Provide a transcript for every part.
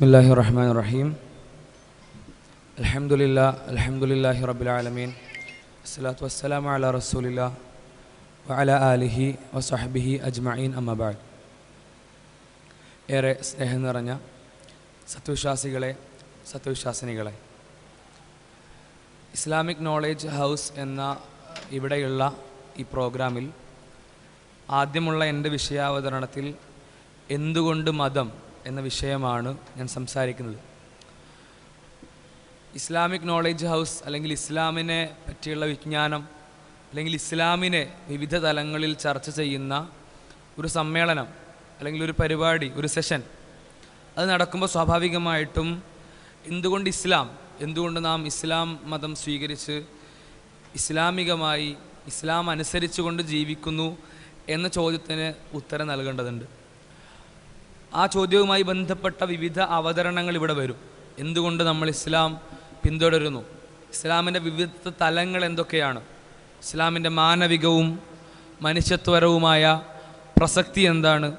بسم الله الرحمن الرحيم الحمد لله الحمد لله رب العالمين الصلاة والسلام على رسول الله وعلى آله وصحبه أجمعين أما بعد ഏറെ സ്നേഹം നിറഞ്ഞ സത്വവിശ്വാസികളെ സത്വവിശ്വാസിനികളെ ഇസ്ലാമിക് നോളേജ് ഹൗസ് എന്ന ഇവിടെയുള്ള ഈ പ്രോഗ്രാമിൽ ആദ്യമുള്ള എൻ്റെ വിഷയാവതരണത്തിൽ എന്തുകൊണ്ട് മതം എന്ന വിഷയമാണ് ഞാൻ സംസാരിക്കുന്നത്. ഇസ്ലാമിക് നോളേജ് ഹൗസ് അല്ലെങ്കിൽ ഇസ്ലാമിനെ പറ്റിയുള്ള വിജ്ഞാനം അല്ലെങ്കിൽ ഇസ്ലാമിനെ വിവിധ തലങ്ങളിൽ ചർച്ച ചെയ്യുന്ന ഒരു സമ്മേളനം അല്ലെങ്കിൽ ഒരു പരിപാടി ഒരു സെഷൻ അത് നടക്കുമ്പോൾ സ്വാഭാവികമായിട്ടും എന്തുകൊണ്ട് ഇസ്ലാം എന്തുകൊണ്ട് നാം ഇസ്ലാം മതം സ്വീകരിച്ച് ഇസ്ലാമികമായി ഇസ്ലാം അനുസരിച്ചുകൊണ്ട് ജീവിക്കുന്നു എന്ന ചോദ്യത്തിന് ഉത്തരം നൽകേണ്ടതുണ്ട്. ആ ചോദ്യവുമായി ബന്ധപ്പെട്ട വിവിധ അവതരണങ്ങൾ ഇവിടെ വരും. എന്തുകൊണ്ട് നമ്മൾ ഇസ്ലാം പിന്തുടരുന്നു? ഇസ്ലാമിന്റെ വിവിധ തലങ്ങൾ എന്തൊക്കെയാണ്? ഇസ്ലാമിന്റെ മാനവികവും മനുഷ്യത്വരവുമായ പ്രസക്തി എന്താണ്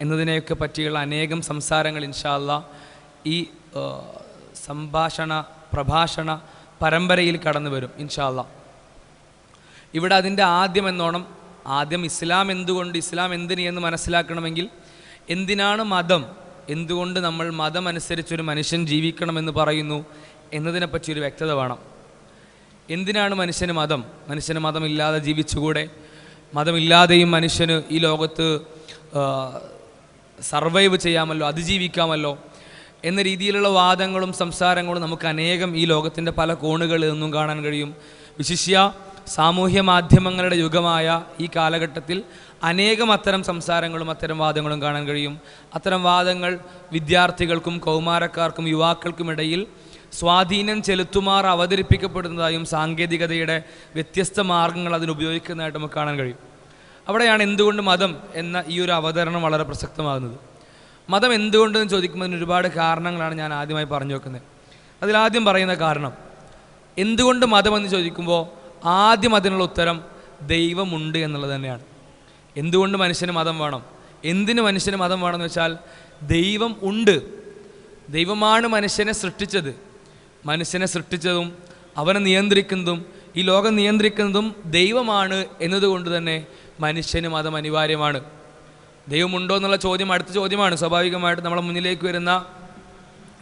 എന്നതിനെയൊക്കെ പറ്റിയുള്ള അനേകം സംസാരങ്ങൾ ഇൻഷാല്ല ഈ സംഭാഷണ പ്രഭാഷണ പരമ്പരയിൽ കടന്നു വരും ഇൻഷാല്ല ഇവിടെ അതിന്റെ ആദ്യം എന്നോണം ആദ്യം ഇസ്ലാം എന്തുകൊണ്ട് ഇസ്ലാം എന്തിന് എന്ന് മനസ്സിലാക്കണമെങ്കിൽ എന്തിനാണ് മതം? എന്തുകൊണ്ട് നമ്മൾ മതം അനുസരിച്ചൊരു മനുഷ്യൻ ജീവിക്കണമെന്ന് പറയുന്നു? എന്നതിനെപ്പറ്റി ഒരു വ്യക്തത വേണം. എന്തിനാണ് മനുഷ്യന് മതം? മനുഷ്യന് മതമില്ലാതെ ജീവിച്ചുകൂടെ? മതമില്ലാതെയും മനുഷ്യന് ഈ ലോകത്ത് സർവൈവ് ചെയ്യാമല്ലോ അതിജീവിക്കാമല്ലോ? എന്ന രീതിയിലുള്ള വാദങ്ങളും സംസാരങ്ങളും നമുക്ക് അനേകം ഈ ലോകത്തിന്റെ പല കോണുകളിൽ നിന്നും കാണാൻ കഴിയും. വിശിഷ്യ സാമൂഹ്യ മാധ്യമങ്ങളുടെ യുഗമായ ഈ കാലഘട്ടത്തിൽ അനേകം അത്തരം സംസാരങ്ങളും അത്തരം വാദങ്ങളും കാണാൻ കഴിയും. അത്തരം വാദങ്ങൾ വിദ്യാർത്ഥികൾക്കും കൗമാരക്കാർക്കും യുവാക്കൾക്കുമിടയിൽ സ്വാധീനം ചെലുത്തുമാർ അവതരിപ്പിക്കപ്പെടുന്നതായും സാങ്കേതികതയുടെ വ്യത്യസ്ത മാർഗങ്ങൾ അതിനുപയോഗിക്കുന്നതായിട്ട് നമുക്ക് കാണാൻ കഴിയും. അവിടെയാണ് എന്തുകൊണ്ട് മതം എന്ന ഈ ഒരു അവതരണം വളരെ പ്രസക്തമാകുന്നത്. മതം എന്തുകൊണ്ടെന്ന് ചോദിക്കുമ്പോൾ ഒരുപാട് കാരണങ്ങളാണ് ഞാൻ ആദ്യമായി പറഞ്ഞു വെക്കുന്നത്. അതിലാദ്യം പറയുന്ന കാരണം എന്തുകൊണ്ട് മതമെന്ന് ചോദിക്കുമ്പോൾ ആദ്യം അതിനുള്ള ഉത്തരം ദൈവമുണ്ട് എന്നുള്ളത് തന്നെയാണ്. എന്തുകൊണ്ട് മനുഷ്യന് മതം വേണം? എന്തിന് മനുഷ്യന് മതം വേണമെന്ന് വെച്ചാൽ ദൈവം ഉണ്ട്. ദൈവമാണ് മനുഷ്യനെ സൃഷ്ടിച്ചത്. മനുഷ്യനെ സൃഷ്ടിച്ചതും അവനെ നിയന്ത്രിക്കുന്നതും ഈ ലോകം നിയന്ത്രിക്കുന്നതും ദൈവമാണ് എന്നതുകൊണ്ട് തന്നെ മനുഷ്യന് മതം അനിവാര്യമാണ്. ദൈവമുണ്ടോ എന്നുള്ള ചോദ്യം അടുത്ത ചോദ്യമാണ്. സ്വാഭാവികമായിട്ട് നമ്മളെ മുന്നിലേക്ക് വരുന്ന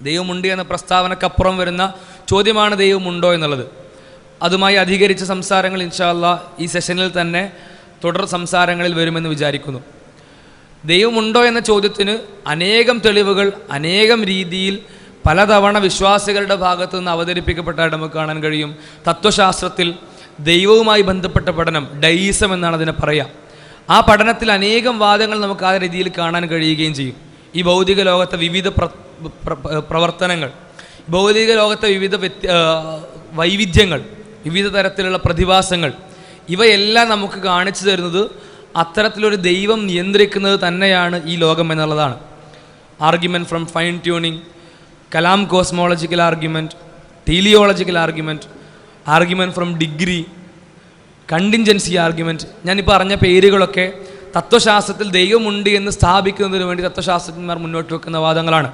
ദൈവമുണ്ട് എന്ന പ്രസ്താവനക്കപ്പുറം വരുന്ന ചോദ്യമാണ് ദൈവമുണ്ടോ എന്നുള്ളത്. അതുമായി അധികരിച്ച സംസാരങ്ങൾ ഇൻഷാല്ല ഈ സെഷനിൽ തന്നെ തുടർ സംസാരങ്ങളിൽ വരുമെന്ന് വിചാരിക്കുന്നു. ദൈവമുണ്ടോ എന്ന ചോദ്യത്തിന് അനേകം തെളിവുകൾ അനേകം രീതിയിൽ പലതവണ വിശ്വാസികളുടെ ഭാഗത്തു നിന്ന് അവതരിപ്പിക്കപ്പെട്ടായിട്ട് നമുക്ക് കാണാൻ കഴിയും. തത്വശാസ്ത്രത്തിൽ ദൈവവുമായി ബന്ധപ്പെട്ട പഠനം ഡൈസം എന്നാണ് അതിനെ പറയാം. ആ പഠനത്തിൽ അനേകം വാദങ്ങൾ നമുക്ക് ആ രീതിയിൽ കാണാൻ കഴിയുകയും ചെയ്യും. ഈ ഭൗതിക ലോകത്തെ വിവിധ പ്ര പ്ര- പ്രവർത്തനങ്ങൾ ഭൗതിക ലോകത്തെ വിവിധ വൈവിധ്യങ്ങൾ വിവിധ തരത്തിലുള്ള പ്രതിഭാസങ്ങൾ ഇവയെല്ലാം നമുക്ക് കാണിച്ചു തരുന്നത് അത്തരത്തിലൊരു ദൈവം നിയന്ത്രിക്കുന്നത് തന്നെയാണ് ഈ ലോകം എന്നുള്ളതാണ്. Argument from fine tuning Kalam cosmological argument teleological argument argument from degree contingency argument ഞാനിപ്പോൾ പറഞ്ഞ പേരുകളൊക്കെ തത്വശാസ്ത്രത്തിൽ ദൈവമുണ്ട് എന്ന് സ്ഥാപിക്കുന്നതിന് വേണ്ടി തത്വശാസ്ത്രജ്ഞന്മാർ മുന്നോട്ട് വെക്കുന്ന വാദങ്ങളാണ്.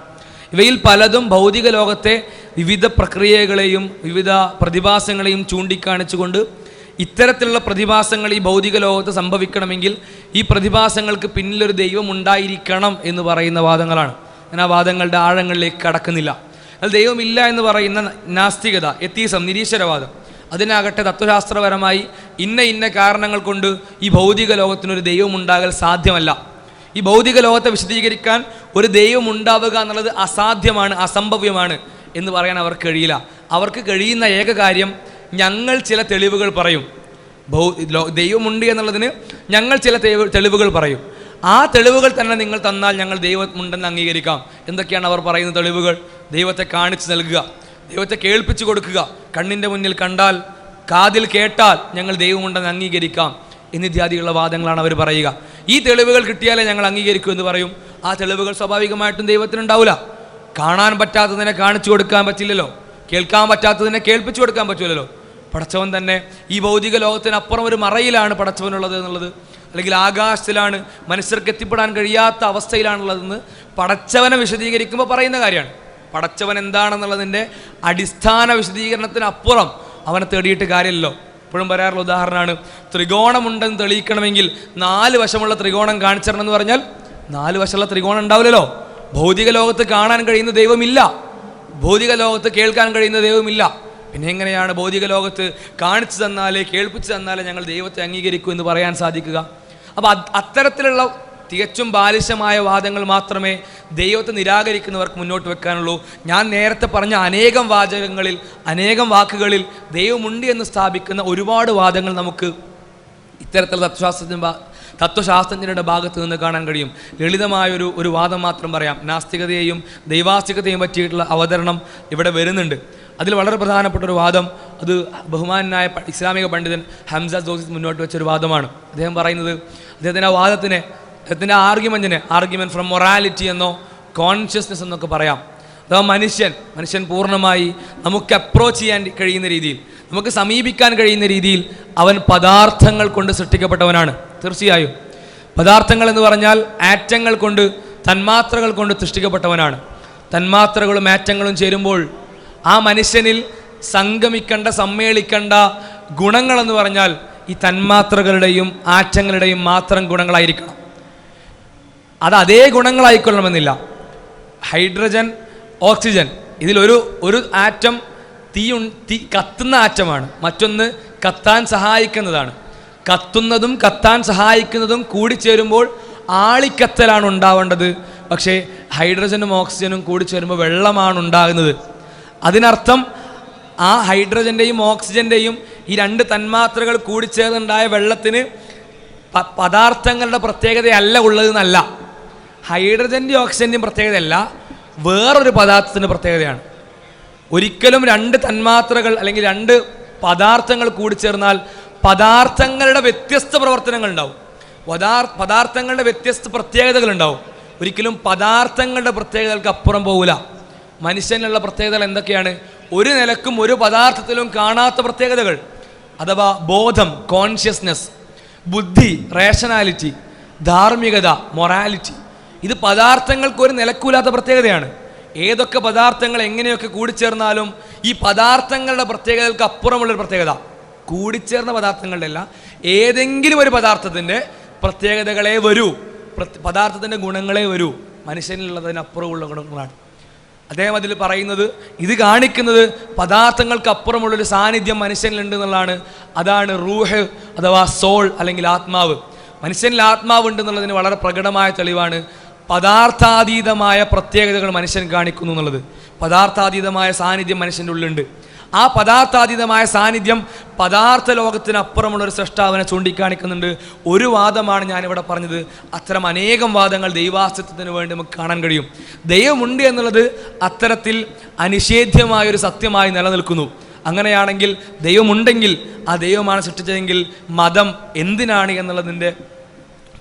ഇവയിൽ പലതും ഭൗതിക ലോകത്തെ വിവിധ പ്രക്രിയകളെയും വിവിധ പ്രതിഭാസങ്ങളെയും ചൂണ്ടിക്കാണിച്ചുകൊണ്ട് ഇത്തരത്തിലുള്ള പ്രതിഭാസങ്ങൾ ഈ ഭൗതിക ലോകത്ത് സംഭവിക്കണമെങ്കിൽ ഈ പ്രതിഭാസങ്ങൾക്ക് പിന്നിലൊരു ദൈവം ഉണ്ടായിരിക്കണം എന്ന് പറയുന്ന വാദങ്ങളാണ്. ഞാൻ ആ വാദങ്ങളുടെ ആഴങ്ങളിലേക്ക് കടക്കുന്നില്ല. എന്നാൽ ദൈവമില്ല എന്ന് പറയുന്ന നാസ്തികത എത്തീസം നിരീശ്വരവാദം. അതിനാകട്ടെ തത്വശാസ്ത്രപരമായി ഇന്ന ഇന്ന കാരണങ്ങൾ കൊണ്ട് ഈ ഭൗതിക ലോകത്തിനൊരു ദൈവം ഉണ്ടാകൽ സാധ്യമല്ല. ഈ ഭൗതിക ലോകത്തെ വിശദീകരിക്കാൻ ഒരു ദൈവം ഉണ്ടാവുക എന്നുള്ളത് അസാധ്യമാണ് അസംഭവ്യമാണ് എന്ന് പറയാൻ അവർക്ക് കഴിയില്ല. അവർക്ക് കഴിയുന്ന ഏക കാര്യം ഞങ്ങൾ ചില തെളിവുകൾ പറയും. ഭൗ ദൈവമുണ്ട് എന്നുള്ളതിന് ഞങ്ങൾ ചില തെളിവുകൾ പറയും. ആ തെളിവുകൾ തന്നെ നിങ്ങൾ തന്നാൽ ഞങ്ങൾ ദൈവമുണ്ടെന്ന് അംഗീകരിക്കാം. എന്തൊക്കെയാണ് അവർ പറയുന്ന തെളിവുകൾ? ദൈവത്തെ കാണിച്ചു നൽകുക. ദൈവത്തെ കേൾപ്പിച്ചു കൊടുക്കുക. കണ്ണിന്റെ മുന്നിൽ കണ്ടാൽ കാതിൽ കേട്ടാൽ ഞങ്ങൾ ദൈവമുണ്ടെന്ന് അംഗീകരിക്കാം. എന്നിത്യാദിയുള്ള വാദങ്ങളാണ് അവർ പറയുക. ഈ തെളിവുകൾ കിട്ടിയാലേ ഞങ്ങൾ അംഗീകരിക്കൂ എന്ന് പറയും. ആ തെളിവുകൾ സ്വാഭാവികമായിട്ടും ദൈവത്തിനുണ്ടാവില്ല കാണാൻ പറ്റാത്തതിനെ കാണിച്ചു കൊടുക്കാൻ പറ്റില്ലല്ലോ. കേൾക്കാൻ പറ്റാത്തതിനെ കേൾപ്പിച്ചു കൊടുക്കാൻ പറ്റില്ലല്ലോ. പടച്ചവൻ തന്നെ ഈ ഭൗതിക ലോകത്തിനപ്പുറം ഒരു മറയിലാണ് പടച്ചവനുള്ളത് എന്നുള്ളത്. അല്ലെങ്കിൽ ആകാശത്തിലാണ് മനുഷ്യർക്ക് എത്തിപ്പെടാൻ കഴിയാത്ത അവസ്ഥയിലാണുള്ളതെന്ന് പടച്ചവനെ വിശദീകരിക്കുമ്പോൾ പറയുന്ന കാര്യമാണ്. പടച്ചവൻ എന്താണെന്നുള്ളതിന്റെ അടിസ്ഥാന വിശദീകരണത്തിനപ്പുറം അവനെ തേടിയിട്ട് കാര്യമല്ലോ ഇപ്പോഴും പറയാറുള്ള ഉദാഹരണമാണ് ത്രികോണമുണ്ടെന്ന് തെളിയിക്കണമെങ്കിൽ നാല് വശമുള്ള ത്രികോണം കാണിച്ചിരണം എന്ന് പറഞ്ഞാൽ നാല് വശമുള്ള ത്രികോണം ഉണ്ടാവില്ലല്ലോ. ഭൗതിക ലോകത്ത് കാണാൻ കഴിയുന്ന ദൈവമില്ല. ഭൗതിക ലോകത്ത് കേൾക്കാൻ കഴിയുന്ന ദൈവമില്ല. പിന്നെ എങ്ങനെയാണ് ഭൗതിക ലോകത്ത് കാണിച്ചു തന്നാലേ കേൾപ്പിച്ചു തന്നാലേ ഞങ്ങൾ ദൈവത്തെ അംഗീകരിക്കൂ എന്ന് പറയാൻ സാധിക്കുക? അപ്പോൾ അത്തരത്തിലുള്ള തികച്ചും ബാലിശമായ വാദങ്ങൾ മാത്രമേ ദൈവത്തെ നിരാകരിക്കുന്നവർക്ക് മുന്നോട്ട് വെക്കാനുള്ളൂ. ഞാൻ നേരത്തെ പറഞ്ഞ അനേകം വാചകങ്ങളിൽ അനേകം വാക്കുകളിൽ ദൈവമുണ്ട് എന്ന് സ്ഥാപിക്കുന്ന ഒരുപാട് വാദങ്ങൾ നമുക്ക് ഇത്തരത്തിലുള്ള തത്വശാസ്ത്രജ്ഞ ഭാ- തത്വശാസ്ത്രജ്ഞരുടെ ഭാഗത്ത് നിന്ന് കാണാൻ കഴിയും. ലളിതമായൊരു ഒരു വാദം മാത്രം പറയാം. നാസ്തികതയെയും ദൈവാസ്തികതയെയും പറ്റിയിട്ടുള്ള അവതരണം ഇവിടെ വരുന്നുണ്ട്. അതിൽ വളരെ പ്രധാനപ്പെട്ട ഒരു വാദം അത് ബഹുമാനായ ഇസ്ലാമിക പണ്ഡിതൻ ഹംസ ജോസിസ് മുന്നോട്ട് വെച്ചൊരു വാദമാണ്. അദ്ദേഹം പറയുന്നത് അദ്ദേഹത്തിന്റെ ആ വാദത്തിനെ അദ്ദേഹത്തിന്റെ ആർഗ്യുമെന്റിനെ ആർഗ്യുമെന്റ് ഫ്രം മൊറാലിറ്റി എന്നോ കോൺഷ്യസ്നെസ് എന്നൊക്കെ പറയാം. അഥവാ മനുഷ്യൻ മനുഷ്യൻ പൂർണമായി നമുക്ക് അപ്രോച്ച് ചെയ്യാൻ കഴിയുന്ന രീതിയിൽ നമുക്ക് സമീപിക്കാൻ കഴിയുന്ന രീതിയിൽ അവൻ പദാർത്ഥങ്ങൾ കൊണ്ട് സൃഷ്ടിക്കപ്പെട്ടവനാണ്. തീർച്ചയായും. പദാർത്ഥങ്ങൾ എന്ന് പറഞ്ഞാൽ ആറ്റങ്ങൾ കൊണ്ട് തന്മാത്രകൾ കൊണ്ട് സൃഷ്ടിക്കപ്പെട്ടവനാണ്. തന്മാത്രകളും ആറ്റങ്ങളും ചേരുമ്പോൾ ആ മനുഷ്യനിൽ സംഗമിക്കേണ്ട സമ്മേളിക്കേണ്ട ഗുണങ്ങളെന്ന് പറഞ്ഞാൽ ഈ തന്മാത്രകളുടെയും ആറ്റങ്ങളുടെയും മാത്രം ഗുണങ്ങളായിരിക്കണം. അത് അതേ ഗുണങ്ങളായിക്കൊള്ളണമെന്നില്ല. ഹൈഡ്രജൻ ഓക്സിജൻ ഇതിലൊരു ഒരു ആറ്റം തീ തീ കത്തുന്ന ആറ്റമാണ്. മറ്റൊന്ന് കത്താൻ സഹായിക്കുന്നതാണ്. കത്തുന്നതും കത്താൻ സഹായിക്കുന്നതും കൂടിച്ചേരുമ്പോൾ ആളിക്കത്തലാണ് ഉണ്ടാവേണ്ടത്. പക്ഷേ ഹൈഡ്രജനും ഓക്സിജനും കൂടിച്ചേരുമ്പോൾ വെള്ളമാണ് ഉണ്ടാകുന്നത്. അതിനർത്ഥം ആ ഹൈഡ്രജന്റെയും ഓക്സിജന്റെയും ഈ രണ്ട് തന്മാത്രകൾ കൂടിച്ചേർന്നുണ്ടായ വെള്ളത്തിന് പദാർത്ഥങ്ങളുടെ പ്രത്യേകതയല്ല ഉള്ളതെന്നല്ല. ഹൈഡ്രജന്റെയും ഓക്സിജന്റെയും പ്രത്യേകതയല്ല വേറൊരു പദാർത്ഥത്തിന്റെ പ്രത്യേകതയാണ്. ഒരിക്കലും രണ്ട് തന്മാത്രകൾ അല്ലെങ്കിൽ രണ്ട് പദാർത്ഥങ്ങൾ കൂടിച്ചേർന്നാൽ പദാർത്ഥങ്ങളുടെ വ്യത്യസ്ത പ്രവർത്തനങ്ങൾ ഉണ്ടാവും പദാർ പദാർത്ഥങ്ങളുടെ വ്യത്യസ്ത പ്രത്യേകതകൾ ഉണ്ടാവും ഒരിക്കലും പദാർത്ഥങ്ങളുടെ പ്രത്യേകതകൾക്ക് അപ്പുറം പോകില്ല മനുഷ്യനുള്ള പ്രത്യേകതകൾ എന്തൊക്കെയാണ്? ഒരു നിലക്കും ഒരു പദാർത്ഥത്തിലും കാണാത്ത പ്രത്യേകതകൾ. അഥവാ ബോധം കോൺഷ്യസ്നെസ് ബുദ്ധി റേഷനാലിറ്റി ധാർമ്മികത മൊറാലിറ്റി ഇത് പദാർത്ഥങ്ങൾക്ക് ഒരു നിലക്കൂലാത്ത പ്രത്യേകതയാണ്. ഏതൊക്കെ പദാർത്ഥങ്ങൾ എങ്ങനെയൊക്കെ കൂടിച്ചേർന്നാലും ഈ പദാർത്ഥങ്ങളുടെ പ്രത്യേകതകൾക്ക് അപ്പുറമുള്ളൊരു പ്രത്യേകത. കൂടിച്ചേർന്ന പദാർത്ഥങ്ങളുടെ അല്ല ഏതെങ്കിലും ഒരു പദാർത്ഥത്തിന്റെ പ്രത്യേകതകളെ വരൂ. പദാർത്ഥത്തിന്റെ ഗുണങ്ങളെ വരൂ. മനുഷ്യനിലുള്ളതിനപ്പുറമുള്ള ഗുണങ്ങളാണ്. അദ്ദേഹം അതിൽ പറയുന്നത് ഇത് കാണിക്കുന്നത് പദാർത്ഥങ്ങൾക്ക് അപ്പുറമുള്ളൊരു സാന്നിധ്യം മനുഷ്യനിലുണ്ട് എന്നുള്ളതാണ് അതാണ് റൂഹ് അഥവാ സോൾ അല്ലെങ്കിൽ ആത്മാവ്. മനുഷ്യനിൽ ആത്മാവ് ഉണ്ട് എന്നുള്ളതിന് വളരെ പ്രകടമായ തെളിവാണ് പദാർത്ഥാതീതമായ പ്രത്യേകതകൾ മനുഷ്യൻ കാണിക്കുന്നു എന്നുള്ളത്. പദാർത്ഥാതീതമായ സാന്നിധ്യം മനുഷ്യന്റെ ഉള്ളിലുണ്ട്. ആ പദാർത്ഥാതീതമായ സാന്നിധ്യം പദാർത്ഥ ലോകത്തിനപ്പുറമുള്ള ഒരു സൃഷ്ടാവിനെ ചൂണ്ടിക്കാണിക്കുന്നുണ്ട്. ഒരു വാദമാണ് ഞാനിവിടെ പറഞ്ഞത്. അത്തരം അനേകം വാദങ്ങൾ ദൈവാസ്തിത്വത്തിന് വേണ്ടി നമുക്ക് കാണാൻ കഴിയും. ദൈവമുണ്ട് എന്നുള്ളത് അത്തരത്തിൽ അനിഷേധ്യമായ ഒരു സത്യമായി നിലനിൽക്കുന്നു. അങ്ങനെയാണെങ്കിൽ ദൈവമുണ്ടെങ്കിൽ ആ ദൈവമാണ് സൃഷ്ടിച്ചതെങ്കിൽ മതം എന്തിനാണ് എന്നുള്ളതിന്റെ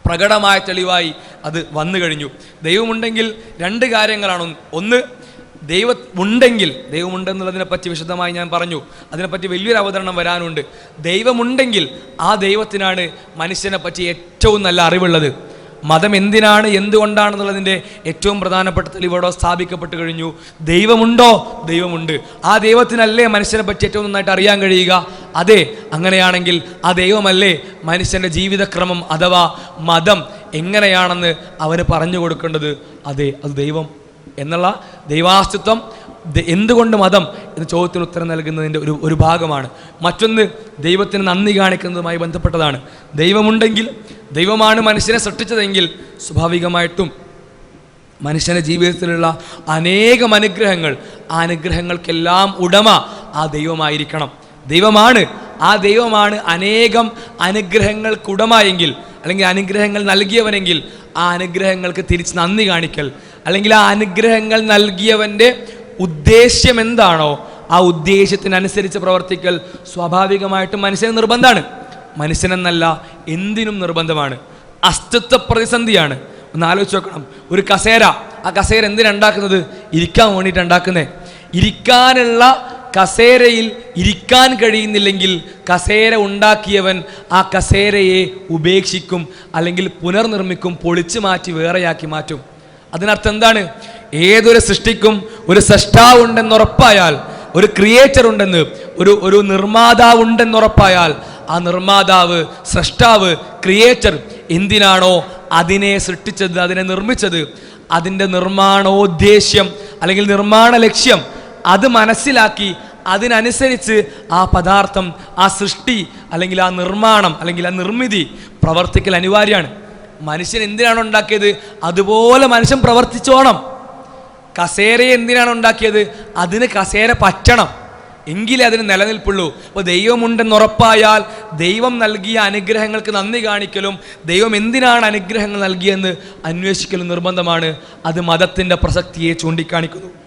പ്രകടമായ തെളിവായി അത് വന്നു കഴിഞ്ഞു. ദൈവമുണ്ടെങ്കിൽ രണ്ട് കാര്യങ്ങളാണ് ഒന്ന് ദൈവ ഉണ്ടെങ്കിൽ ദൈവമുണ്ടെന്നുള്ളതിനെപ്പറ്റി വിശദമായി ഞാൻ പറഞ്ഞു. അതിനെപ്പറ്റി വലിയൊരു അവതരണം വരാനുണ്ട്. ദൈവമുണ്ടെങ്കിൽ ആ ദൈവത്തിനാണ് മനുഷ്യനെ പറ്റി ഏറ്റവും നല്ല അറിവുള്ളത്. മതം എന്തിനാണ് എന്തുകൊണ്ടാണെന്നുള്ളതിന്റെ ഏറ്റവും പ്രധാനപ്പെട്ട തെളിവോടോ സ്ഥാപിക്കപ്പെട്ട് കഴിഞ്ഞു. ദൈവമുണ്ടോ? ദൈവമുണ്ട്. ആ ദൈവത്തിനല്ലേ മനുഷ്യനെ പറ്റി ഏറ്റവും നന്നായിട്ട് അറിയാൻ കഴിയുക? അതെ അങ്ങനെയാണെങ്കിൽ ആ ദൈവമല്ലേ മനുഷ്യന്റെ ജീവിതക്രമം അഥവാ മതം എങ്ങനെയാണെന്ന് അവന് പറഞ്ഞു കൊടുക്കേണ്ടത്? അതെ അത് ദൈവം എന്നുള്ള ദൈവാസ്തിത്വം എന്തുകൊണ്ട് മതം എന്ന ചോദ്യത്തിന് ഉത്തരം നൽകുന്നതിന്റെ ഒരു ഒരു ഭാഗമാണ്. മറ്റൊന്ന് ദൈവത്തിന് നന്ദി കാണിക്കുന്നതുമായി ബന്ധപ്പെട്ടതാണ്. ദൈവമുണ്ടെങ്കിൽ ദൈവമാണ് മനുഷ്യനെ സൃഷ്ടിച്ചതെങ്കിൽ സ്വാഭാവികമായിട്ടും മനുഷ്യന്റെ ജീവിതത്തിലുള്ള അനേകം അനുഗ്രഹങ്ങൾ ആ അനുഗ്രഹങ്ങൾക്കെല്ലാം ഉടമ ആ ദൈവമായിരിക്കണം. ദൈവമാണ് ആ ദൈവമാണ് അനേകം അനുഗ്രഹങ്ങൾ എങ്കിൽ അല്ലെങ്കിൽ അനുഗ്രഹങ്ങൾ നൽകിയവനെങ്കിൽ ആ അനുഗ്രഹങ്ങൾക്ക് തിരിച്ച് നന്ദി കാണിക്കൽ. അല്ലെങ്കിൽ ആ അനുഗ്രഹങ്ങൾ നൽകിയവന്റെ ഉദ്ദേശ്യം എന്താണോ ആ ഉദ്ദേശ്യത്തിനനുസരിച്ച് പ്രവർത്തിക്കൽ സ്വാഭാവികമായിട്ടും മനുഷ്യന് നിർബന്ധമാണ്. മനുഷ്യനെന്നല്ല എന്തിനും നിർബന്ധമാണ്. അസ്തിത്വ പ്രതിസന്ധിയാണ്. ഒന്ന് ആലോചിച്ച് നോക്കണം. ഒരു കസേര. ആ കസേര എന്തിനാണ്ടാക്കുന്നത് ഇരിക്കാൻ വേണ്ടിയിട്ട് ഉണ്ടാക്കുന്നത്. ഇരിക്കാനുള്ള കസേരയിൽ ഇരിക്കാൻ കഴിയുന്നില്ലെങ്കിൽ കസേര ഉണ്ടാക്കിയവൻ ആ കസേരയെ ഉപേക്ഷിക്കും അല്ലെങ്കിൽ പുനർനിർമ്മിക്കും പൊളിച്ചു മാറ്റി വേറെയാക്കി മാറ്റും. അതിനർത്ഥം എന്താണ്? ഏതൊരു സൃഷ്ടിക്കും ഒരു സൃഷ്ടാവുണ്ടെന്ന് ഉറപ്പായാൽ ഒരു ക്രിയേറ്റർ ഉണ്ടെന്ന് ഒരു ഒരു നിർമ്മാതാവ് ഉണ്ടെന്ന് ഉറപ്പായാൽ ആ നിർമ്മാതാവ് സൃഷ്ടാവ് ക്രിയേറ്റർ എന്തിനാണോ അതിനെ സൃഷ്ടിച്ചത് അതിനെ നിർമ്മിച്ചത്? അതിന്റെ നിർമ്മാണോദ്ദേശ്യം അല്ലെങ്കിൽ നിർമ്മാണ ലക്ഷ്യം അത് മനസ്സിലാക്കി അതിനനുസരിച്ച് ആ പദാർത്ഥം ആ സൃഷ്ടി അല്ലെങ്കിൽ ആ നിർമ്മാണം അല്ലെങ്കിൽ ആ നിർമ്മിതി പ്രവർത്തിക്കൽ അനിവാര്യമാണ്. മനുഷ്യൻ എന്തിനാണ് ഉണ്ടാക്കിയത്? അതുപോലെ മനുഷ്യൻ പ്രവർത്തിച്ചോണം. കസേരയെ എന്തിനാണ് ഉണ്ടാക്കിയത്? അതിന് കസേര പറ്റണം. എങ്കിലേ അതിന് നിലനിൽപ്പുള്ളൂ. അപ്പോൾ ദൈവമുണ്ടെന്ന് ഉറപ്പായാൽ ദൈവം നൽകിയ അനുഗ്രഹങ്ങൾക്ക് നന്ദി കാണിക്കലും ദൈവം എന്തിനാണ് അനുഗ്രഹങ്ങൾ നൽകിയെന്ന് അന്വേഷിക്കലും നിർബന്ധമാണ്. അത് മതത്തിന്റെ പ്രസക്തിയെ ചൂണ്ടിക്കാണിക്കുന്നു.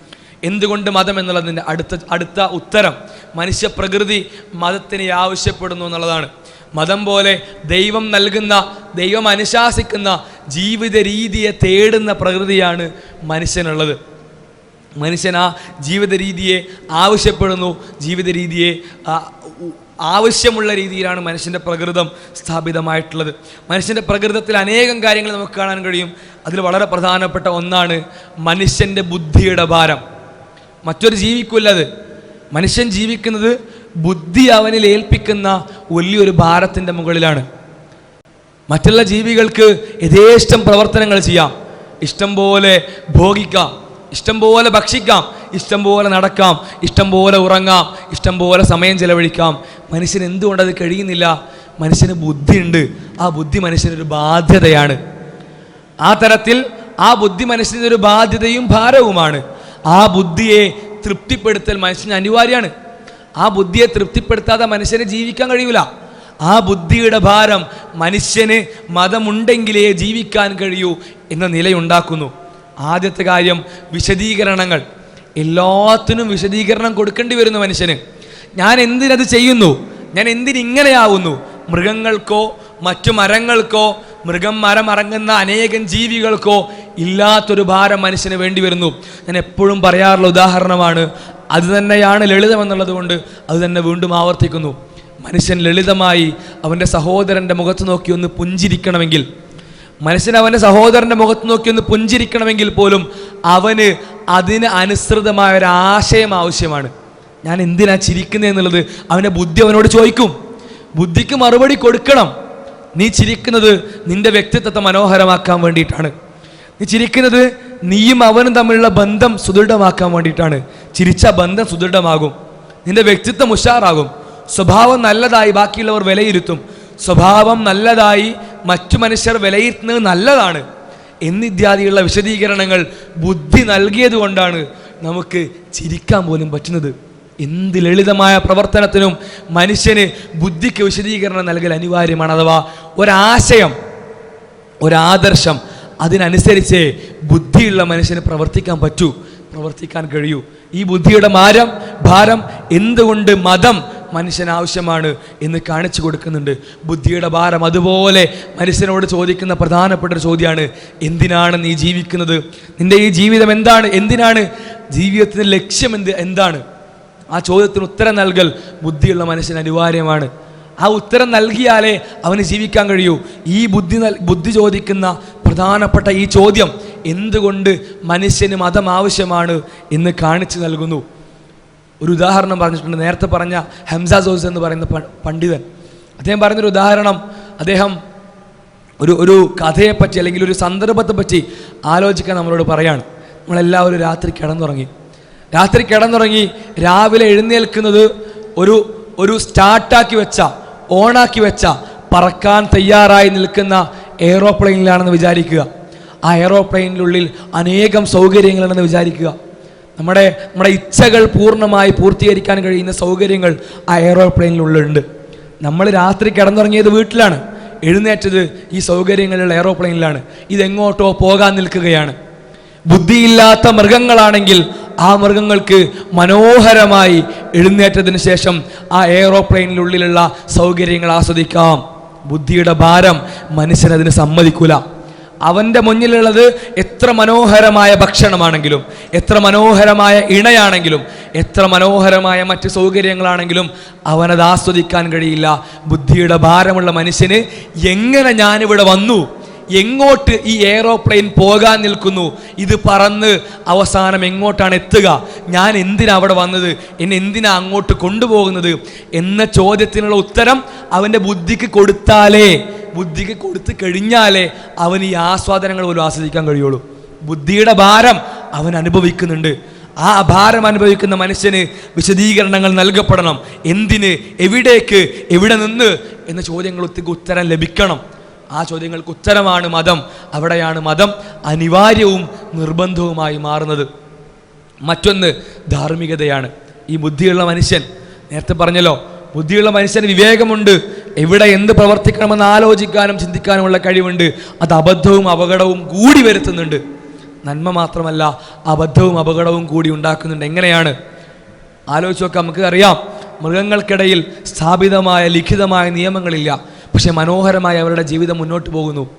എന്തുകൊണ്ട് മതം എന്നുള്ളതിന്റെ അടുത്ത അടുത്ത ഉത്തരം മനുഷ്യപ്രകൃതി മതത്തിനെ ആവശ്യപ്പെടുന്നു എന്നുള്ളതാണ്. മതം പോലെ ദൈവം നൽകുന്ന ദൈവം അനുശാസിക്കുന്ന ജീവിത രീതിയെ തേടുന്ന പ്രകൃതിയാണ് മനുഷ്യനുള്ളത്. മനുഷ്യൻ ആ ജീവിത രീതിയെ ആവശ്യപ്പെടുന്നു ജീവിത രീതിയെ ആവശ്യമുള്ള രീതിയിലാണ് മനുഷ്യന്റെ പ്രകൃതം സ്ഥാപിതമായിട്ടുള്ളത്. മനുഷ്യന്റെ പ്രകൃതത്തിൽ അനേകം കാര്യങ്ങൾ നമുക്ക് കാണാൻ കഴിയും. അതിൽ വളരെ പ്രധാനപ്പെട്ട ഒന്നാണ് മനുഷ്യന്റെ ബുദ്ധിയുടെ ഭാരം. മറ്റൊരു ജീവിക്കൂല്ല അത്. മനുഷ്യൻ ജീവിക്കുന്നത് ബുദ്ധി അവനിൽ ഏൽപ്പിക്കുന്ന വലിയൊരു ഭാരത്തിന്റെ മുകളിലാണ്. മറ്റുള്ള ജീവികൾക്ക് യഥേഷ്ടം പ്രവർത്തനങ്ങൾ ചെയ്യാം. ഇഷ്ടം പോലെ ഭോഗിക്കാം ഇഷ്ടം പോലെ ഭക്ഷിക്കാം ഇഷ്ടം പോലെ നടക്കാം ഇഷ്ടം പോലെ ഉറങ്ങാം ഇഷ്ടം പോലെ സമയം ചെലവഴിക്കാം. മനുഷ്യന് എന്തുകൊണ്ട് അത് കഴിയുന്നില്ല? മനുഷ്യന് ബുദ്ധിയുണ്ട്. ആ ബുദ്ധി മനുഷ്യനൊരു ബാധ്യതയാണ്. ആ തരത്തിൽ ആ ബുദ്ധി മനുഷ്യനൊരു ബാധ്യതയും ഭാരവുമാണ്. ആ ബുദ്ധിയെ തൃപ്തിപ്പെടുത്തൽ മനുഷ്യന് അനിവാര്യമാണ്. ആ ബുദ്ധിയെ തൃപ്തിപ്പെടുത്താതെ മനുഷ്യന് ജീവിക്കാൻ കഴിയൂല. ആ ബുദ്ധിയുടെ ഭാരം മനുഷ്യന് മതമുണ്ടെങ്കിലേ ജീവിക്കാൻ കഴിയൂ എന്ന നിലയുണ്ടാക്കുന്നു. ആദ്യത്തെ കാര്യം വിശദീകരണങ്ങൾ. എല്ലാത്തിനും വിശദീകരണം കൊടുക്കേണ്ടി വരുന്നു മനുഷ്യന്. ഞാൻ എന്തിനത് ചെയ്യുന്നു? ഞാൻ എന്തിനിങ്ങനെയാവുന്നു? മൃഗങ്ങൾക്കോ മറ്റു മരങ്ങൾക്കോ മൃഗം മരം അറങ്ങുന്ന അനേകം ജീവികൾക്കോ ഇല്ലാത്തൊരു ഭാരം മനുഷ്യന് വേണ്ടി വരുന്നു. ഞാൻ എപ്പോഴും പറയാറുള്ള ഉദാഹരണമാണ് അത് തന്നെയാണ് ലളിതം എന്നുള്ളത് കൊണ്ട് അത് തന്നെ വീണ്ടും ആവർത്തിക്കുന്നു. മനുഷ്യൻ ലളിതമായി അവന്റെ സഹോദരന്റെ മുഖത്ത് നോക്കി ഒന്ന് പുഞ്ചിരിക്കണമെങ്കിൽ മനുഷ്യൻ അവന്റെ സഹോദരന്റെ മുഖത്ത് നോക്കി ഒന്ന് പുഞ്ചിരിക്കണമെങ്കിൽ പോലും അവന് അതിന് അനുസൃതമായ ഒരു ആശയം ആവശ്യമാണ്. ഞാൻ എന്തിനാ ചിരിക്കുന്നത് എന്നുള്ളത് അവന്റെ ബുദ്ധി അവനോട് ചോദിക്കും. ബുദ്ധിക്ക് മറുപടി കൊടുക്കണം. നീ ചിരിക്കുന്നത് നിന്റെ വ്യക്തിത്വത്തെ മനോഹരമാക്കാൻ വേണ്ടിയിട്ടാണ്. നീ ചിരിക്കുന്നത് നീയും അവനും തമ്മിലുള്ള ബന്ധം സുദൃഢമാക്കാൻ വേണ്ടിയിട്ടാണ്. ചിരിച്ച ബന്ധം സുദൃഢമാകും. നിന്റെ വ്യക്തിത്വം ഉഷാറാകും. സ്വഭാവം നല്ലതായി ബാക്കിയുള്ളവർ വിലയിരുത്തും. സ്വഭാവം നല്ലതായി മറ്റു മനുഷ്യർ വിലയിരുത്തുന്നത് നല്ലതാണ്. എന്നിത്യാദിയുള്ള വിശദീകരണങ്ങൾ ബുദ്ധി നൽകിയത് കൊണ്ടാണ് നമുക്ക് ചിരിക്കാൻ പോലും പറ്റുന്നത്. എന്ത് ലളിതമായ പ്രവർത്തനത്തിനും മനുഷ്യന് ബുദ്ധിക്ക് വിശദീകരണം നൽകൽ അനിവാര്യമാണ് അഥവാ ഒരാശയം ഒരാദർശം അതിനനുസരിച്ച് ബുദ്ധിയുള്ള മനുഷ്യന് പ്രവർത്തിക്കാൻ പറ്റൂ പ്രവർത്തിക്കാൻ കഴിയൂ. ഈ ബുദ്ധിയുടെ മാരം ഭാരം എന്തുകൊണ്ട് മതം മനുഷ്യന് ആവശ്യമാണ് എന്ന് കാണിച്ചു കൊടുക്കുന്നുണ്ട്. ബുദ്ധിയുടെ ഭാരം അതുപോലെ മനുഷ്യനോട് ചോദിക്കുന്ന പ്രധാനപ്പെട്ട ഒരു ചോദ്യമാണ് എന്തിനാണ് നീ ജീവിക്കുന്നത്? നിന്റെ ഈ ജീവിതം എന്താണ്? എന്തിനാണ്? ജീവിതത്തിന്റെ ലക്ഷ്യം എന്ത്? എന്താണ്? ആ ചോദ്യത്തിന് ഉത്തരം നൽകൽ ബുദ്ധിയുള്ള മനുഷ്യന് അനിവാര്യമാണ്. ആ ഉത്തരം നൽകിയാലേ അവന് ജീവിക്കാൻ കഴിയൂ. ഈ ബുദ്ധി ബുദ്ധി ചോദിക്കുന്ന പ്രധാനപ്പെട്ട ഈ ചോദ്യം എന്തുകൊണ്ട് മനുഷ്യന് മതം ആവശ്യമാണ് എന്ന് കാണിച്ചു നൽകുന്നു. ഒരു ഉദാഹരണം പറഞ്ഞിട്ടുണ്ട്. നേരത്തെ പറഞ്ഞ ഹംസ ജോസ് എന്ന് പറയുന്ന പണ്ഡിതൻ. അദ്ദേഹം പറഞ്ഞൊരു ഉദാഹരണം. അദ്ദേഹം ഒരു ഒരു കഥയെപ്പറ്റി അല്ലെങ്കിൽ ഒരു സന്ദർഭത്തെപ്പറ്റി ആലോചിക്കാൻ നമ്മളോട് പറയാണ്. നമ്മളെല്ലാവരും രാത്രി കിടന്നുറങ്ങി. രാത്രി കിടന്നുറങ്ങി രാവിലെ എഴുന്നേൽക്കുന്നത് ഒരു ഒരു സ്റ്റാർട്ടാക്കി വെച്ച ഓണാക്കി വെച്ച പറക്കാൻ തയ്യാറായി നിൽക്കുന്ന എയറോപ്ലെയിനിലാണെന്ന് വിചാരിക്കുക. ആ എയ്റോപ്ലെയിനിനുള്ളിൽ അനേകം സൗകര്യങ്ങളുണ്ടെന്ന് വിചാരിക്കുക. നമ്മുടെ നമ്മുടെ ഇച്ഛകൾ പൂർണമായി പൂർത്തീകരിക്കാൻ കഴിയുന്ന സൗകര്യങ്ങൾ ആ എയ്റോപ്ലെയിനിലുള്ളുണ്ട് നമ്മൾ രാത്രി കിടന്നുറങ്ങിയത് വീട്ടിലാണ്. എഴുന്നേറ്റത് ഈ സൗകര്യങ്ങളുള്ള എയറോപ്ലെയിനിലാണ്. ഇതെങ്ങോട്ടോ പോകാൻ നിൽക്കുകയാണ്. ബുദ്ധിയില്ലാത്ത മൃഗങ്ങളാണെങ്കിൽ ആ മൃഗങ്ങൾക്ക് മനോഹരമായി എഴുന്നേറ്റതിന് ശേഷം ആ എയറോപ്ലെയിനിനുള്ളിലുള്ള സൗകര്യങ്ങൾ ആസ്വദിക്കാം. ബുദ്ധിയുടെ ഭാരം മനുഷ്യനതിന് സമ്മതിക്കൂല. അവന്റെ മുന്നിലുള്ളത് എത്ര മനോഹരമായ ഭക്ഷണമാണെങ്കിലും എത്ര മനോഹരമായ ഇണയാണെങ്കിലും എത്ര മനോഹരമായ മറ്റ് സൗകര്യങ്ങളാണെങ്കിലും അവനത് ആസ്വദിക്കാൻ കഴിയില്ല. ബുദ്ധിയുടെ ഭാരമുള്ള മനുഷ്യന് എങ്ങനെ ഞാനിവിടെ വന്നു? എങ്ങോട്ട് ഈ എയറോപ്ലെയിൻ പോകാൻ നിൽക്കുന്നു? ഇത് പറന്ന് അവസാനം എങ്ങോട്ടാണ് എത്തുക? ഞാൻ എന്തിനാ അവിടെ വന്നത്? എന്നെ എന്തിനാ അങ്ങോട്ട് കൊണ്ടുപോകുന്നത്? എന്ന ചോദ്യത്തിനുള്ള ഉത്തരം അവന്റെ ബുദ്ധിക്ക് കൊടുത്താലേ ബുദ്ധിക്ക് കൊടുത്തു കഴിഞ്ഞാലേ അവൻ ഈ ആസ്വാദനങ്ങൾ പോലും ആസ്വദിക്കാൻ കഴിയുള്ളൂ. ബുദ്ധിയുടെ ഭാരം അവൻ അനുഭവിക്കുന്നുണ്ട്. ആ ഭാരം അനുഭവിക്കുന്ന മനുഷ്യന് വിശദീകരണങ്ങൾ നൽകപ്പെടണം. എന്തിന്? എവിടേക്ക്? എവിടെ നിന്ന്? എന്ന ചോദ്യങ്ങൾക്ക് ഉത്തരം ലഭിക്കണം. ആ ചോദ്യങ്ങൾക്ക് ഉത്തരമാണ് മതം. അവിടെയാണ് മതം അനിവാര്യവും നിർബന്ധവുമായി മാറുന്നത്. മറ്റൊന്ന് ധാർമ്മികതയാണ്. ഈ ബുദ്ധിയുള്ള മനുഷ്യൻ നേരത്തെ പറഞ്ഞല്ലോ ബുദ്ധിയുള്ള മനുഷ്യന് വിവേകമുണ്ട്. എവിടെ എന്ത് പ്രവർത്തിക്കണമെന്ന് ആലോചിക്കാനും ചിന്തിക്കാനുമുള്ള കഴിവുണ്ട്. അത് അബദ്ധവും അപകടവും കൂടി വരുത്തുന്നുണ്ട്. നന്മ മാത്രമല്ല അബദ്ധവും അപകടവും കൂടി ഉണ്ടാക്കുന്നുണ്ട്. എങ്ങനെയാണ്? ആലോചിച്ച് നോക്കാം നമുക്ക് അറിയാം മൃഗങ്ങൾക്കിടയിൽ സ്ഥാപിതമായ ലിഖിതമായ നിയമങ്ങളില്ല. പക്ഷെ മനോഹരമായി അവരുടെ ജീവിതം മുന്നോട്ട് പോകുന്നു.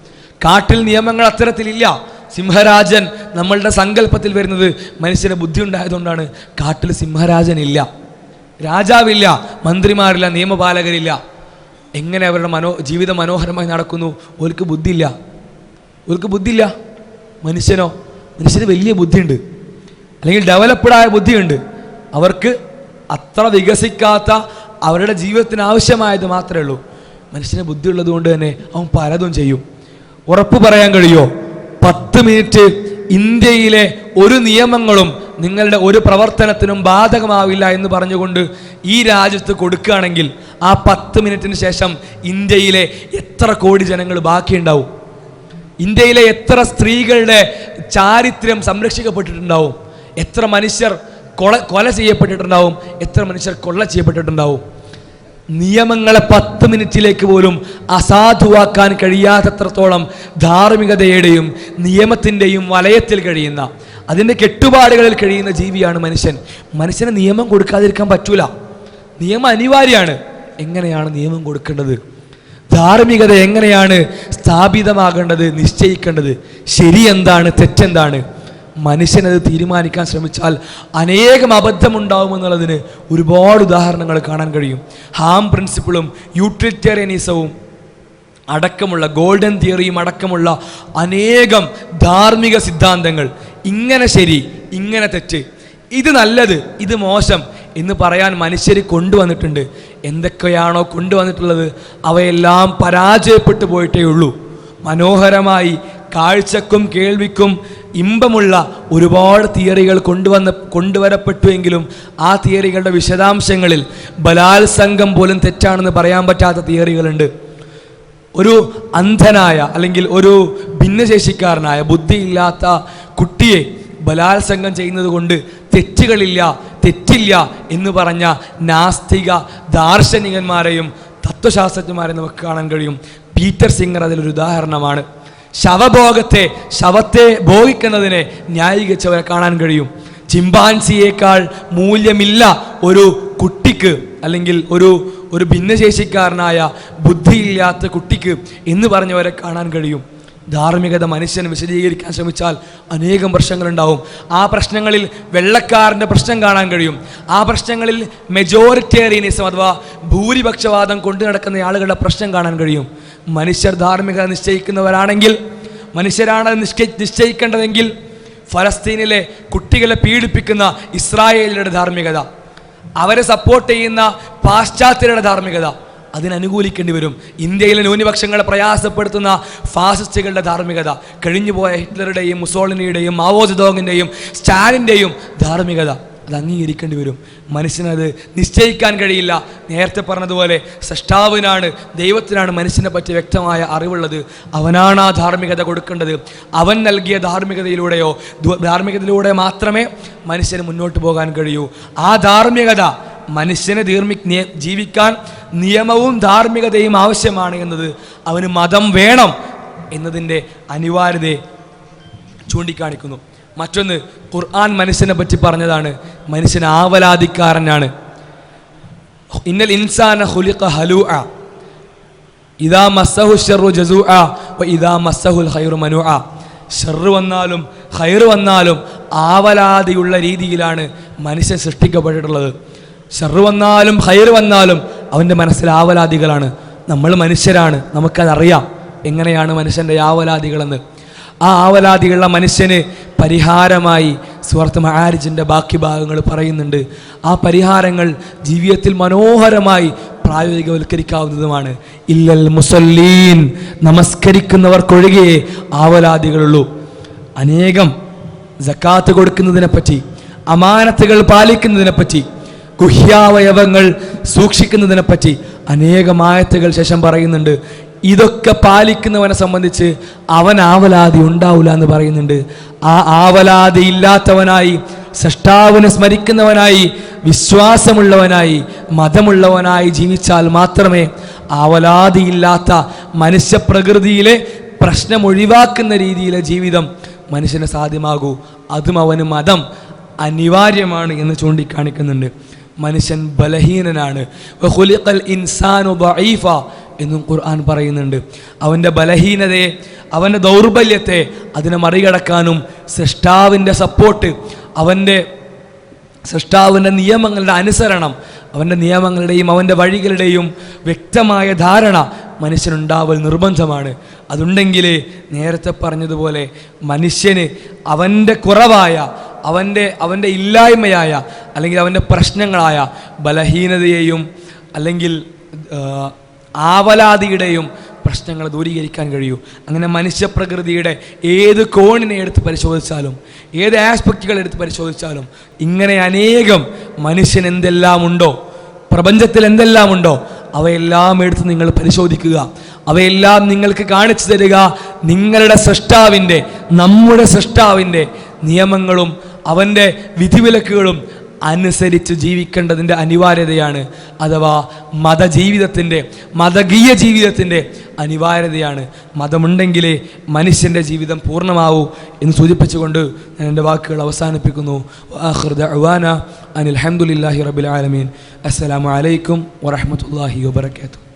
കാട്ടിൽ നിയമങ്ങൾ അത്തരത്തിലില്ല. സിംഹരാജൻ നമ്മളുടെ സങ്കല്പത്തിൽ വരുന്നത് മനുഷ്യന് ബുദ്ധി ഉണ്ടായതുകൊണ്ടാണ് കാട്ടിൽ സിംഹരാജൻ ഇല്ല രാജാവില്ല മന്ത്രിമാരില്ല നിയമപാലകരില്ല. എങ്ങനെ അവരുടെ മനോ ജീവിതം മനോഹരമായി നടക്കുന്നു? ഓർക്ക് ബുദ്ധിയില്ല. ഓർക്ക് ബുദ്ധിയില്ല. മനുഷ്യനോ? മനുഷ്യന് വലിയ ബുദ്ധിയുണ്ട്. അല്ലെങ്കിൽ ഡെവലപ്ഡായ ബുദ്ധിയുണ്ട്. അവർക്ക് അത്ര വികസിക്കാത്ത അവരുടെ ജീവിതത്തിന് ആവശ്യമായത് മാത്രമേ ഉള്ളൂ. മനുഷ്യന് ബുദ്ധി ഉള്ളത് കൊണ്ട് തന്നെ അവൻ പലതും ചെയ്യും. ഉറപ്പ് പറയാൻ കഴിയോ? പത്ത് മിനിറ്റ് ഇന്ത്യയിലെ ഒരു നിയമങ്ങളും നിങ്ങളുടെ ഒരു പ്രവർത്തനത്തിനും ബാധകമാവില്ല എന്ന് പറഞ്ഞുകൊണ്ട് ഈ രാജ്യത്ത് കൊടുക്കുകയാണെങ്കിൽ ആ പത്ത് മിനിറ്റിന് ശേഷം ഇന്ത്യയിലെ എത്ര കോടി ജനങ്ങൾ ബാക്കിയുണ്ടാവും? ഇന്ത്യയിലെ എത്ര സ്ത്രീകളുടെ ചാരിത്രം സംരക്ഷിക്കപ്പെട്ടിട്ടുണ്ടാവും? എത്ര മനുഷ്യർ കൊല കൊല ചെയ്യപ്പെട്ടിട്ടുണ്ടാവും? എത്ര മനുഷ്യർ കൊള്ള ചെയ്യപ്പെട്ടിട്ടുണ്ടാവും? നിയമങ്ങളെ പത്ത് മിനിറ്റിലേക്ക് പോലും അസാധുവാക്കാൻ കഴിയാത്തത്രത്തോളം ധാർമ്മികതയുടെയും നിയമത്തിന്റെയും വലയത്തിൽ കഴിയുന്ന അതിന്റെ കെട്ടുപാടുകളിൽ കഴിയുന്ന ജീവിയാണ് മനുഷ്യൻ. മനുഷ്യന് നിയമം കൊടുക്കാതിരിക്കാൻ പറ്റൂല. നിയമം അനിവാര്യമാണ്. എങ്ങനെയാണ് നിയമം കൊടുക്കേണ്ടത്? ധാർമ്മികത എങ്ങനെയാണ് സ്ഥാപിതമാകേണ്ടത് നിശ്ചയിക്കേണ്ടത്? ശരി എന്താണ് തെറ്റെന്താണ്? മനുഷ്യനത് തീരുമാനിക്കാൻ ശ്രമിച്ചാൽ അനേകം അബദ്ധമുണ്ടാവുമെന്നുള്ളതിന് ഒരുപാട് ഉദാഹരണങ്ങൾ കാണാൻ കഴിയും. ഹാം പ്രിൻസിപ്പിളും യൂട്ടിലിറ്റേറിയനിസവും അടക്കമുള്ള ഗോൾഡൻ തിയറിയും അടക്കമുള്ള അനേകം ധാർമ്മിക സിദ്ധാന്തങ്ങൾ. ഇങ്ങനെ ശരി ഇങ്ങനെ തെറ്റ്. ഇത് നല്ലത് ഇത് മോശം എന്ന് പറയാൻ മനുഷ്യർ കൊണ്ടുവന്നിട്ടുണ്ട്. എന്തൊക്കെയാണോ കൊണ്ടുവന്നിട്ടുള്ളത് അവയെല്ലാം പരാജയപ്പെട്ടു പോയിട്ടേ ഉള്ളൂ മനോഹരമായി കാഴ്ചക്കും കേൾവിക്കും ഇമ്പമുള്ള ഒരുപാട് തിയറികൾ കൊണ്ടുവന്ന് കൊണ്ടുവരപ്പെട്ടുവെങ്കിലും ആ തിയറികളുടെ വിശദാംശങ്ങളിൽ ബലാത്സംഗം പോലും തെറ്റാണെന്ന് പറയാൻ പറ്റാത്ത തിയറികളുണ്ട്. ഒരു അന്ധനായ അല്ലെങ്കിൽ ഒരു ഭിന്നശേഷിക്കാരനായ ബുദ്ധിയില്ലാത്ത കുട്ടിയെ ബലാത്സംഗം ചെയ്യുന്നത് കൊണ്ട് തെറ്റുകളില്ല തെറ്റില്ല എന്ന് പറഞ്ഞ നാസ്തിക ദാർശനികന്മാരെയും തത്വശാസ്ത്രജ്ഞന്മാരെയും നമുക്ക് കാണാൻ കഴിയും. പീറ്റർ സിംഗർ അതിലൊരു ഉദാഹരണമാണ്. ശവഭോഗത്തെ ശവത്തെ ഭോഗിക്കുന്നതിനെ ന്യായീകരിച്ചവരെ കാണാൻ കഴിയും. ചിമ്പാൻസിയേക്കാൾ മൂല്യമില്ല ഒരു കുട്ടിക്ക് അല്ലെങ്കിൽ ഒരു ഒരു ഭിന്നശേഷിക്കാരനായ ബുദ്ധിയില്ലാത്ത കുട്ടിക്ക് എന്ന് പറഞ്ഞവരെ കാണാൻ കഴിയും. ധാർമ്മികത മനുഷ്യൻ വിശദീകരിക്കാൻ ശ്രമിച്ചാൽ അനേകം പ്രശ്നങ്ങളുണ്ടാവും. ആ പ്രശ്നങ്ങളിൽ വെള്ളക്കാരന്റെ പ്രശ്നം കാണാൻ കഴിയും. ആ പ്രശ്നങ്ങളിൽ മെജോറിറ്റേറിയനിസം അഥവാ ഭൂരിപക്ഷവാദം കൊണ്ടു നടക്കുന്ന ആളുകളുടെ പ്രശ്നം കാണാൻ കഴിയും. മനുഷ്യർ ധാർമ്മികത നിശ്ചയിക്കുന്നവരാണെങ്കിൽ മനുഷ്യരാണ് നിശ്ചയിക്കേണ്ടതെങ്കിൽ ഫലസ്തീനിലെ കുട്ടികളെ പീഡിപ്പിക്കുന്ന ഇസ്രായേലിയുടെ ധാർമ്മികത അവരെ സപ്പോർട്ട് ചെയ്യുന്ന പാശ്ചാത്യരുടെ ധാർമ്മികത അതിനനുകൂലിക്കേണ്ടി വരും. ഇന്ത്യയിലെ ന്യൂനപക്ഷങ്ങളെ പ്രയാസപ്പെടുത്തുന്ന ഫാസിസ്റ്റുകളുടെ ധാർമ്മികത കഴിഞ്ഞുപോയ ഹിറ്റ്ലറുടെയും മുസോളിനിയുടെയും മാവോ സിദോങ്ങിന്റെയും സ്റ്റാലിന്റെയും ധാർമ്മികത. അത് അംഗീകരിക്കേണ്ടി വരും. മനുഷ്യനത് നിശ്ചയിക്കാൻ കഴിയില്ല. നേരത്തെ പറഞ്ഞതുപോലെ സൃഷ്ടാവിനാണ് ദൈവത്തിനാണ് മനുഷ്യനെ പറ്റി വ്യക്തമായ അറിവുള്ളത്. അവനാണ് ആ ധാർമ്മികത കൊടുക്കേണ്ടത്. അവൻ നൽകിയ ധാർമ്മികതയിലൂടെയോ ധാർമ്മികതയിലൂടെ മാത്രമേ മനുഷ്യന് മുന്നോട്ട് പോകാൻ കഴിയൂ. ആ ധാർമ്മികത മനുഷ്യനെ ദീർമി ജീവിക്കാൻ നിയമവും ധാർമ്മികതയും ആവശ്യമാണ് എന്നത് അവന് മതം വേണം എന്നതിന്റെ അനിവാര്യതയെ ചൂണ്ടിക്കാണിക്കുന്നു. മറ്റൊന്ന് ഖുർആൻ മനുഷ്യനെ പറ്റി പറഞ്ഞതാണ്. മനുഷ്യൻ ആവലാതിക്കാരനാണ്. ഇന്നൽ ഇൻസാന ഹുലിഖ ഹലൂഅ. ഇദാ മസ്സഹു ഷർറു ജസൂഅ ഇതാ ഇദാ മസ്സഹുൽ മനു ആ ഷെറു വന്നാലും ഹൈറ് വന്നാലും ആവലാതിയുള്ള രീതിയിലാണ് മനുഷ്യൻ സൃഷ്ടിക്കപ്പെട്ടിട്ടുള്ളത്. ഷെറു വന്നാലും ഹൈറ് വന്നാലും അവന്റെ മനസ്സിൽ ആവലാതികളാണ്. നമ്മൾ മനുഷ്യരാണ്. നമുക്കതറിയാം എങ്ങനെയാണ് മനുഷ്യന്റെ ആവലാദികളെന്ന് ആ ആവലാതിയുള്ള മനുഷ്യന് പരിഹാരമായി സുഹൃത്ത് മഹാരിജിന്റെ ബാക്കി ഭാഗങ്ങൾ പറയുന്നുണ്ട്. ആ പരിഹാരങ്ങൾ ജീവിതത്തിൽ മനോഹരമായി പ്രായോഗികവൽക്കരിക്കാവുന്നതുമാണ്. ഇല്ലൽ മുസല്ലീൻ നമസ്കരിക്കുന്നവർക്കൊഴികെ ആവലാതികളുള്ളൂ. അനേകം ജക്കാത്ത് കൊടുക്കുന്നതിനെപ്പറ്റി അമാനത്തുകൾ പാലിക്കുന്നതിനെപ്പറ്റി ഗുഹ്യാവയവങ്ങൾ സൂക്ഷിക്കുന്നതിനെപ്പറ്റി അനേകം ആയത്തുകൾ ശേഷം പറയുന്നുണ്ട്. ഇതൊക്കെ പാലിക്കുന്നവനെ സംബന്ധിച്ച് അവൻ ആവലാതി ഉണ്ടാവില്ല എന്ന് പറയുന്നുണ്ട്. ആ ആവലാതി ഇല്ലാത്തവനായി സൃഷ്ടാവിനെ സ്മരിക്കുന്നവനായി വിശ്വാസമുള്ളവനായി മതമുള്ളവനായി ജീവിച്ചാൽ മാത്രമേ ആവലാതിയില്ലാത്ത മനുഷ്യപ്രകൃതിയിലെ പ്രശ്നം ഒഴിവാക്കുന്ന രീതിയിലെ ജീവിതം മനുഷ്യന് സാധ്യമാകൂ. അതും അവന് മതം അനിവാര്യമാണ് എന്ന് ചൂണ്ടിക്കാണിക്കുന്നുണ്ട്. മനുഷ്യൻ ബലഹീനനാണ്. ഇൻസാനു എന്നും ഖുർആൻ പറയുന്നുണ്ട്. അവന്റെ ബലഹീനതയെ അവന്റെ ദൗർബല്യത്തെ അതിനെ മറികടക്കാനും സൃഷ്ടാവിന്റെ സപ്പോർട്ട് അവന്റെ സൃഷ്ടാവിന്റെ നിയമങ്ങളുടെ അനുസരണം അവന്റെ നിയമങ്ങളുടെയും അവന്റെ വഴികളുടെയും വ്യക്തമായ ധാരണ മനുഷ്യനുണ്ടാവൽ നിർബന്ധമാണ്. അതുണ്ടെങ്കിലേ നേരത്തെ പറഞ്ഞതുപോലെ മനുഷ്യന് അവന്റെ കുറവായ അവന്റെ അവന്റെ ഇല്ലായ്മയായ അല്ലെങ്കിൽ അവന്റെ പ്രശ്നങ്ങളായ ബലഹീനതയെയും അല്ലെങ്കിൽ ആവലാതിയുടെയും പ്രശ്നങ്ങൾ ദൂരീകരിക്കാൻ കഴിയൂ. അങ്ങനെ മനുഷ്യപ്രകൃതിയുടെ ഏത് കോണിനെ എടുത്ത് പരിശോധിച്ചാലും ഏത് ആസ്പെക്റ്റുകൾ എടുത്ത് പരിശോധിച്ചാലും ഇങ്ങനെ അനേകം മനുഷ്യൻ എന്തെല്ലാം ഉണ്ടോ പ്രപഞ്ചത്തിൽ എന്തെല്ലാം ഉണ്ടോ അവയെല്ലാം എടുത്ത് നിങ്ങൾ പരിശോധിക്കുക. അവയെല്ലാം നിങ്ങൾക്ക് കാണിച്ചു തരിക നിങ്ങളുടെ സൃഷ്ടാവിന്റെ നമ്മുടെ സൃഷ്ടാവിന്റെ നിയമങ്ങളും അവന്റെ വിധിവിലക്കുകളും അനുസരിച്ച് ജീവിക്കേണ്ടതിന്റെ അനിവാര്യതയാണ് അഥവാ മതജീവിതത്തിന്റെ മതകീയ ജീവിതത്തിന്റെ അനിവാര്യതയാണ്. മതമുണ്ടെങ്കിലേ മനുഷ്യന്റെ ജീവിതം പൂർണമാവൂ എന്ന് സൂചിപ്പിച്ചുകൊണ്ട് ഞാൻ എന്റെ വാക്കുകൾ അവസാനിപ്പിക്കുന്നു. അനിൽ അഹമ്മദില്ലാഹി റബിൽ ആലമീൻ. അസ്സലാമു അലൈക്കും വറഹമത്തല്ലാഹി വബർക്കാത്തു